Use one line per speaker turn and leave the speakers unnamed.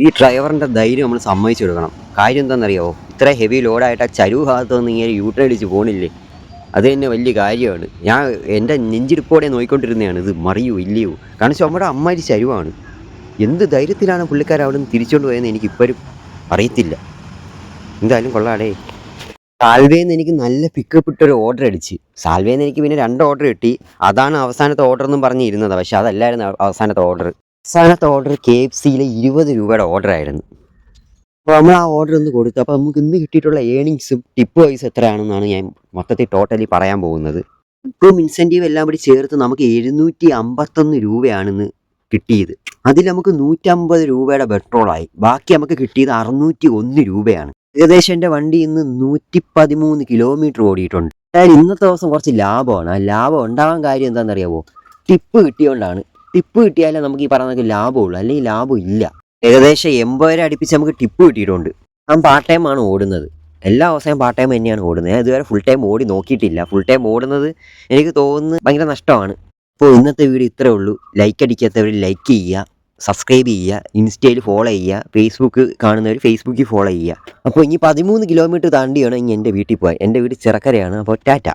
ഈ ഡ്രൈവറിന്റെ ധൈര്യം നമ്മൾ സമ്മതിച്ചു കൊടുക്കണം. കാര്യം എന്താണെന്നറിയാമോ ഇത്ര ഹെവി ലോഡായിട്ട് ആ ചരുവ് ഭാഗത്ത് നിന്ന് ഇങ്ങനെ യൂട്ടേൺ അടിച്ച് പോണില്ലേ? അത് തന്നെ വലിയ കാര്യമാണ്. ഞാൻ എന്റെ നെഞ്ചിരിപ്പോടെ നോക്കിക്കൊണ്ടിരുന്നതാണ് ഇത് മറിയോ ഇല്ലയോ? കാരണം നമ്മുടെ അമ്മാരി ചരുവാണ്. എന്ത് ധൈര്യത്തിലാണ് പുള്ളിക്കാർ അവിടെ നിന്ന് തിരിച്ചുകൊണ്ട് പോയതെന്ന് എനിക്കിപ്പോഴും അറിയത്തില്ല. എന്തായാലും കൊള്ളാടേ. സാൽവേന്ന് എനിക്ക് നല്ല പിക്കപ്പ് ഇട്ടൊരു ഓർഡർ അടിച്ച്. സാൽവേന്ന് എനിക്ക് പിന്നെ രണ്ട് ഓർഡർ കിട്ടി. അതാണ് അവസാനത്തെ ഓർഡർ എന്നും പറഞ്ഞിരുന്നത്. പക്ഷേ അതല്ലായിരുന്നു അവസാനത്തെ ഓർഡർ അവസാനത്തെ ഓർഡർ കെ എഫ് സിയിലെ ഇരുപത് രൂപയുടെ ഓർഡർ ആയിരുന്നു. അപ്പോൾ നമ്മൾ ആ ഓർഡർ ഒന്ന് കൊടുത്തു. അപ്പോൾ നമുക്ക് ഇന്ന് കിട്ടിയിട്ടുള്ള ഏണിങ്സും ടിപ്പ് വൈസ് എത്രയാണെന്നാണ് ഞാൻ മൊത്തത്തിൽ ടോട്ടലി പറയാൻ പോകുന്നത്. ഇപ്പം ഇൻസെന്റീവ് എല്ലാം കൂടി ചേർത്ത് നമുക്ക് എഴുന്നൂറ്റി അമ്പത്തൊന്ന് രൂപയാണിന്ന് കിട്ടിയത്. അതിൽ നമുക്ക് നൂറ്റമ്പത് രൂപയുടെ പെട്രോളായി ബാക്കി നമുക്ക് കിട്ടിയത് അറുന്നൂറ്റി ഒന്ന് രൂപയാണ്. ഏകദേശം എന്റെ വണ്ടി ഇന്ന് നൂറ്റി പതിമൂന്ന് കിലോമീറ്റർ ഓടിയിട്ടുണ്ട്. അതായത് ഇന്നത്തെ ദിവസം കുറച്ച് ലാഭമാണ്. ആ ലാഭം ഉണ്ടാവാൻ കാര്യം എന്താണെന്നറിയാമോ ടിപ്പ് കിട്ടിയോണ്ടാണ്. ടിപ്പ് കിട്ടിയാലേ നമുക്ക് ഈ പറഞ്ഞ ലാഭമുള്ളൂ. അല്ലെങ്കിൽ ലാഭം ഇല്ല. ഏകദേശം എൺപത് അടുപ്പിച്ച് നമുക്ക് ടിപ്പ് കിട്ടിയിട്ടുണ്ട്. ഞാൻ പാർട്ട് ടൈം ആണ് ഓടുന്നത്. എല്ലാ ദിവസവും പാർട്ട് ടൈം തന്നെയാണ് ഓടുന്നത്. ഞാൻ ഇതുവരെ ഫുൾ ടൈം ഓടി നോക്കിയിട്ടില്ല. ഫുൾ ടൈം ഓടുന്നത് എനിക്ക് തോന്നുന്നത് ഭയങ്കര നഷ്ടമാണ്. അപ്പോൾ ഇന്നത്തെ വീഡിയോ ഇത്രേ ഉള്ളൂ. ലൈക്ക് അടിക്കാത്തവർ ലൈക്ക് ചെയ്യുക സബ്സ്ക്രൈബ് ചെയ്യുക ഇൻസ്റ്റയിൽ ഫോളോ ചെയ്യുക ഫേസ്ബുക്ക് കാണുന്നവർ ഫേസ്ബുക്കിൽ ഫോളോ ചെയ്യുക. അപ്പോൾ ഇനി പതിമൂന്ന് കിലോമീറ്റർ താണ്ടിയാണ് ഇനി എന്റെ വീട്ടിൽ പോയത് എന്റെ വീട് ചിറക്കരയാണ്. അപ്പോൾ ടാറ്റ.